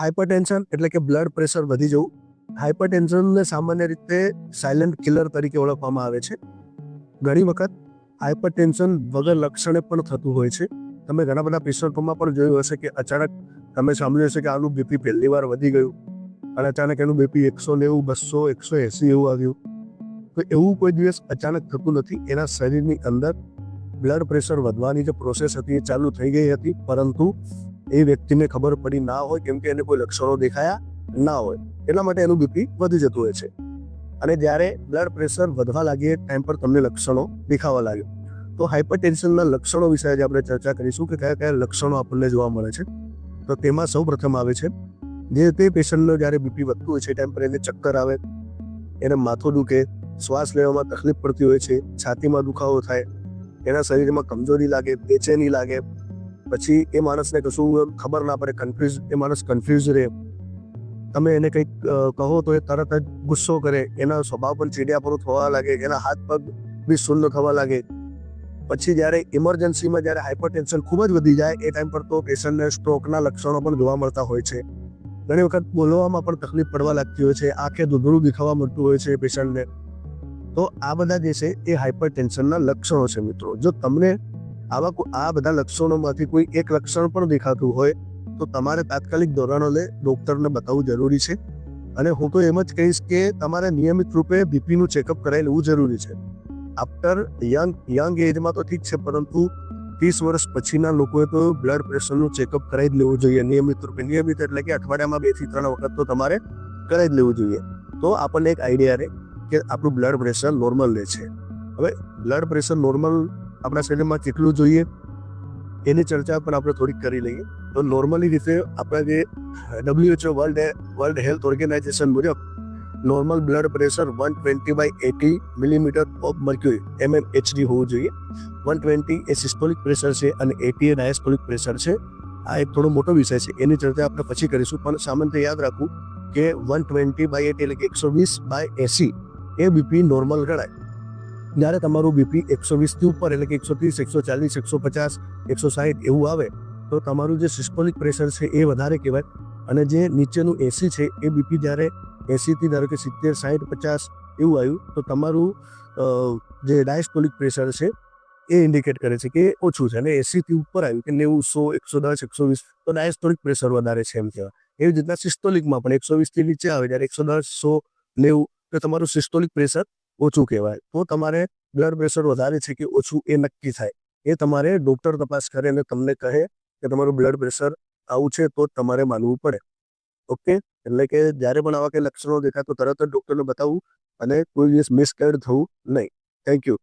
Hypertension એટલે કે blood pressure વધી જવું. હાઇપરટેન્શનને સામાન્ય રીતે સાયલન્ટ કિલર તરીકે ઓળખવામાં આવે છે. ઘણી વખત હાઇપરટેન્શન વગર લક્ષણે પણ થતું હોય છે. તમે ઘણા બધા પેશન્ટોમાં પણ જોયું હશે કે અચાનક તમે સાંભળ્યું હશે કે આનું બીપી પહેલી વાર વધી ગયું અને અચાનક એનું બીપી એકસો નેવું, બસો, એકસો એંસી એવું આવ્યું. તો એવું કોઈ દિવસ અચાનક થતું નથી. એના શરીરની અંદર બ્લડ પ્રેશર વધવાની જે પ્રોસેસ હતી એ ચાલુ થઈ ગઈ હતી. પરંતુ એ વ્યક્તિને ખબર પડી ના હોય, કેમ કે એને કોઈ લક્ષણો દેખાયા ના હોય. એટલા માટે એનું બીપી વધી જતું હોય છે. અને જ્યારે બ્લડ પ્રેશર વધવા લાગે ટાઈમ પર તમને લક્ષણો દેખાવા લાગે તો હાઇપરટેન્શનના લક્ષણો વિશે આજે આપણે ચર્ચા કરીશું કે કયા કયા લક્ષણો આપણને જોવા મળે છે. તો તેમાં સૌ પ્રથમ આવે છે, જે તે પેશન્ટનો જ્યારે બીપી વધતું હોય છે ટાઈમ પર એને ચક્કર આવે, એને માથું દુખે, શ્વાસ લેવામાં તકલીફ પડતી હોય છે, છાતીમાં દુખાવો થાય, એના શરીરમાં કમજોરી લાગે, બેચેની લાગે પછી એ માણસને કશું ખબર ના પડે કન્ફ્યુઝ એ માણસ કન્ફ્યુઝ રહે. તમે એને કંઈક કહો તો એ તરત જ ગુસ્સો કરે. એના સ્વભાવ પણ ચીડિયાપણું થવા લાગે, એના હાથ પગ બી શૂન્ય થવા લાગે. પછી જ્યારે ઇમરજન્સીમાં જ્યારે હાઇપરટેન્શન ખૂબ જ વધી જાય, એ ટાઈમ પર તો પેશન્ટને સ્ટ્રોકના લક્ષણો પણ જોવા મળતા હોય છે. ઘણી વખત બોલવામાં પણ તકલીફ પડવા લાગતી હોય છે, આંખે દૂધરું દેખાવા મળતું હોય છે પેશન્ટને તો આ બધા જે છે એ હાઇપરટેન્શનના લક્ષણો છે મિત્રો. જો તમને આવા આ બધા લક્ષણોમાંથી કોઈ એક લક્ષણ પણ દેખાતું હોય, તો તમારે તાત્કાલિક ધોરણો લે, ડોક્ટરને બતાવવું જરૂરી છે. અને હું તો એમ જ કહીશ કે તમારે નિયમિત રૂપે બીપીનું ચેકઅપ કરાવી લેવું જરૂરી છે. આફ્ટર યંગ યંગ એજમાં તો ઠીક છે, પરંતુ ત્રીસ વર્ષ પછીના લોકોએ તો બ્લડ પ્રેશરનું ચેકઅપ કરાવી જ લેવું જોઈએ, નિયમિત રૂપે. નિયમિત એટલે કે અઠવાડિયામાં બેથી ત્રણ વખત તો તમારે કરાવી જ લેવું જોઈએ. તો આપણને એક આઈડિયા રહે કે આપણું બ્લડ પ્રેશર નોર્મલ રહે છે. હવે બ્લડ પ્રેશર નોર્મલ આપણા શરીરમાં કેટલું જોઈએ. એની ચર્ચા પણ આપણે થોડીક કરી લઈએ. તો નોર્મલી રીતે આપણા જે WHO world world health organisation મુજબ normal blood pressure one twenty by eighty millimetre of mercury M HD હોવું જોઈએ. વન ટ્વેન્ટી એ સિસ્ટોલિક પ્રેશર છે અને એટી એ ડાયસ્ટોલિક પ્રેશર છે. આ એક થોડો મોટો વિષય છે. એની ચર્ચા આપણે પછી કરીશું. પણ સામાન્ય યાદ રાખવું કે વન ટ્વેન્ટી બાય એટી એટલે કે એકસો વીસ બાય એસી એ બીપી નોર્મલ ગણાય. જ્યારે તમારું બીપી એકસો વીસથી ઉપર એટલે કે એકસો ત્રીસ, એકસો ચાલીસ, એકસો પચાસ, એકસો સાહીઠ એવું આવે, તો તમારું જે સિસ્ટોલિક પ્રેશર છે એ વધારે કહેવાય. અને જે નીચેનું એસી છે એ બીપી જ્યારે એસીથી ધારો કે સિત્તેર, સાહીઠ, પચાસ એવું આવ્યું, તો તમારું જે ડાયસ્ટોલિક પ્રેશર છે એ ઇન્ડિકેટ કરે છે કે ઓછું છે. અને એસીથી ઉપર આવ્યું કે નેવું, સો, એકસો દસ, એકસો વીસ, તો ડાયસ્ટોલિક પ્રેશર વધારે છે એમ કહેવાય. એવી રીતના સિસ્ટોલિકમાં પણ એકસો વીસથી નીચે આવે, જ્યારે એકસો દસ, સો, નેવું, તો તમારું સિસ્ટોલિક પ્રેશર ઓછું કહેવાય. તો તમારે બ્લડ પ્રેશર વધારે છે કે ઓછું એ નક્કી થાય. એ તમારે ડોક્ટર તપાસ કરે અને તમને કહે કે તમારું બ્લડ પ્રેશર આવું છે તો તમારે માનવું પડે. ઓકે? એટલે કે જ્યારે પણ આવા કંઈ લક્ષણો દેખાય તો તરત જ ડૉક્ટરને બતાવવું અને કોઈ દિવસ મિસગાઈડ થવું નહીં. Thank you